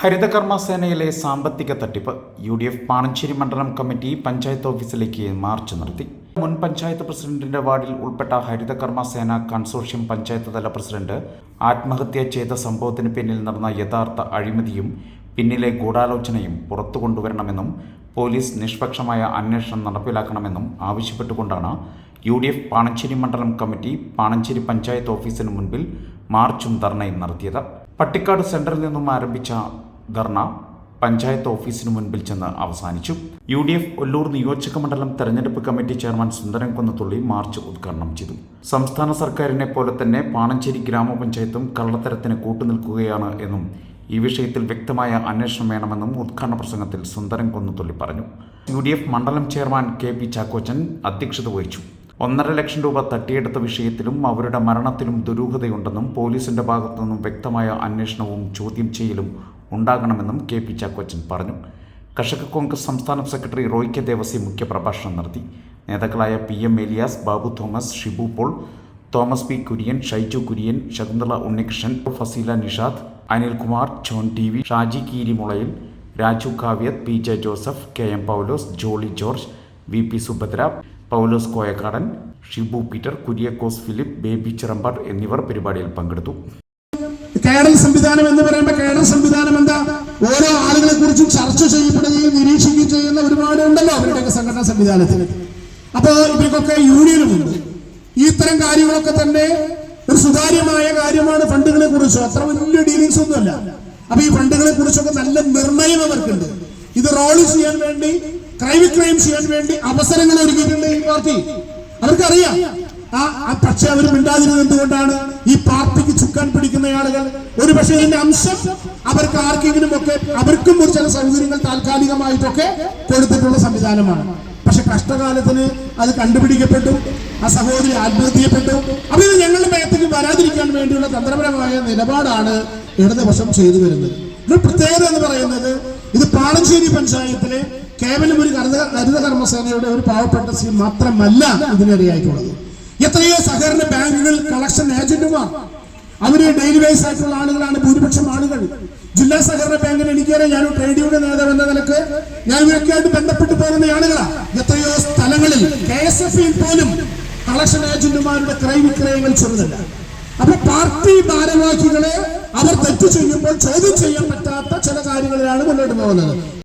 ഹരിതകർമ്മ സേനയിലെ സാമ്പത്തിക തട്ടിപ്പ് യു ഡി എഫ് പാണഞ്ചേരി മണ്ഡലം കമ്മിറ്റി പഞ്ചായത്ത് ഓഫീസിലേക്ക് മാർച്ച് നടത്തി. മുൻ പഞ്ചായത്ത് പ്രസിഡന്റിന്റെ വാർഡിൽ ഉൾപ്പെട്ട ഹരിതകർമ്മ സേന കൺസോർഷ്യം പഞ്ചായത്ത് തല പ്രസിഡന്റ് ആത്മഹത്യ ചെയ്ത സംഭവത്തിന് പിന്നിൽ നടന്ന യഥാർത്ഥ അഴിമതിയും പിന്നിലെ ഗൂഢാലോചനയും പുറത്തു കൊണ്ടുവരണമെന്നും പോലീസ് നിഷ്പക്ഷമായ അന്വേഷണം നടപ്പിലാക്കണമെന്നും ആവശ്യപ്പെട്ടുകൊണ്ടാണ് യു ഡി എഫ് പാണഞ്ചേരി മണ്ഡലം കമ്മിറ്റി പാണഞ്ചേരി പഞ്ചായത്ത് ഓഫീസിന് മുൻപിൽ മാർച്ചും ധർണയും നടത്തിയത്. പട്ടിക്കാട് സെന്ററിൽ നിന്നും ആരംഭിച്ച ധർണ പഞ്ചായത്ത് ഓഫീസിന് മുൻപിൽ ചെന്ന് അവസാനിച്ചു. യു ഡി എഫ് ഒല്ലൂർ നിയോജക മണ്ഡലം തെരഞ്ഞെടുപ്പ് committee chairman Sundaran Kunnathully march ഉദ്ഘാടനം ചെയ്തു. സംസ്ഥാന സർക്കാരിനെ പോലെ തന്നെ പാണഞ്ചേരി ഗ്രാമപഞ്ചായത്തും കള്ളത്തരത്തിന് കൂട്ടുനിൽക്കുകയാണ് എന്നും ഈ വിഷയത്തിൽ വ്യക്തമായ അന്വേഷണം വേണമെന്നും ഉദ്ഘാടന പ്രസംഗത്തിൽ സുന്ദരൻ കുന്നത്തുള്ളി പറഞ്ഞു. യു ഡി എഫ് മണ്ഡലം ചെയർമാൻ കെ പി ചാക്കോച്ചൻ അധ്യക്ഷത വഹിച്ചു. ഒന്നര ലക്ഷം രൂപ തട്ടിയെടുത്ത വിഷയത്തിലും അവരുടെ മരണത്തിലും ദുരൂഹതയുണ്ടെന്നും പോലീസിന്റെ ഭാഗത്തു നിന്നും വ്യക്തമായ അന്വേഷണവും ചോദ്യം ചെയ്യലും ഉണ്ടാകണമെന്നും കെ പി ചാക്കോച്ചൻ പറഞ്ഞു. കർഷക കോൺഗ്രസ് സംസ്ഥാന സെക്രട്ടറി റോയ് കെ ദേവസി മുഖ്യപ്രഭാഷണം നടത്തി. നേതാക്കളായ P M Meliyas Babu Thomas Shibu Paul Thomas P Kurian Shaiju Kurian Shakuntala Unnikrishnan Faseela Nishad Anilkumar John T V Shaji Keerimulayil Raju Kavyath P J Joseph K M Paulose Jolly George V P Subhadra Paulose Koyakkadan Shibu Peter Kuriakose Philip Baby Chirampad എന്നിവർ പരിപാടിയിൽ പങ്കെടുത്തു. കേരള സംവിധാനം എന്ന് പറയുമ്പോൾ ചർച്ച ചെയ്യപ്പെടുകയും നിരീക്ഷിക്കുകയും ചെയ്യുന്ന ഒരുപാട് ഉണ്ടല്ലോ അവരുടെയൊക്കെ സംഘടനാ സംവിധാനത്തിൽ. അപ്പോ ഇവർക്കൊക്കെ യൂണിയനുമുണ്ട് ഈ ഇത്തരം കാര്യങ്ങളൊക്കെ തന്നെ ഒരു സുതാര്യമായ കാര്യമാണ് ഫണ്ടുകളെ കുറിച്ച് അത്ര വലിയ ഡീലിങ്സ് ഒന്നുമല്ല. അപ്പൊ ഈ ഫണ്ടുകളെ കുറിച്ചൊക്കെ നല്ല നിർണയം അവർക്കുണ്ട്. ഇത് റോൾ ചെയ്യാൻ വേണ്ടി ക്രൈം ക്രൈം ചെയ്യാൻ വേണ്ടി അവസരങ്ങൾ ഒരുക്കിയിട്ടുണ്ട് ഈ പാർട്ടി. അവർക്കറിയാം. ആ പക്ഷെ അവർ മിണ്ടാതിരുന്നത് എന്തുകൊണ്ടാണ്? ഈ പാർട്ടിക്ക് ചുക്കാൻ പിടിക്കുന്ന ആളുകൾ. ഒരു പക്ഷേ ഇതിന്റെ അംശം അവർക്ക് ആർക്കെങ്കിലും ഒക്കെ അവർക്കും ഒരു ചില സൗകര്യങ്ങൾ താൽക്കാലികമായിട്ടൊക്കെ കൊടുത്തിട്ടുള്ള സംവിധാനമാണ്. പക്ഷെ കഷ്ടകാലത്തിന് അത് കണ്ടുപിടിക്കപ്പെട്ടു ആ സഹോദരി ആത്മഹത്യപ്പെട്ടു. അപ്പൊ ഇത് ഞങ്ങളുടെ മേഖലയ്ക്ക് വരാതിരിക്കാൻ വേണ്ടിയുള്ള തന്ത്രപരമായ നിലപാടാണ് ഇടതുപക്ഷം ചെയ്തു വരുന്നത്. ഒരു പ്രത്യേകത എന്ന് പറയുന്നത് ഇത് പാളശ്ശേരി പഞ്ചായത്തിലെ കേവലം ഒരു ഹരിത ഹരിത കർമ്മസേനയുടെ ഒരു പാവപ്പെട്ട സീൻ മാത്രമല്ല ഇതിനിടയായിട്ടുള്ളത് എത്രയോ സഹകരണ ബാങ്കുകൾ കളക്ഷൻ ഏജന്റുമാർ അവർ ഡെയിലി ബേസ് ആയിട്ടുള്ള ആളുകളാണ് ഭൂരിപക്ഷം ആളുകൾ. ജില്ലാ സഹകരണ ബാങ്കിന് എനിക്കറിയാം ഞാൻ ട്രേഡ് യൂണിയൻ നേതാവ് എന്ന നിലയ്ക്ക് ഞാൻ ഇവരൊക്കെയായിട്ട് ബന്ധപ്പെട്ട് പോകുന്ന ആളുകളാണ് എത്രയോ സ്ഥലങ്ങളിൽ കെ എസ് എഫ് പോലും കളക്ഷൻ ഏജന്റുമാരുടെ ക്രയവിക്രയങ്ങൾ ചെറുതല്ല. അപ്പൊ പാർട്ടി ഭാരവാഹികളെ അവർ തെറ്റ് ചെയ്യുമ്പോൾ ചോദ്യം ചെയ്യാൻ പറ്റാത്ത ചില കാര്യങ്ങളിലാണ് മുന്നോട്ട് പോകുന്നത്.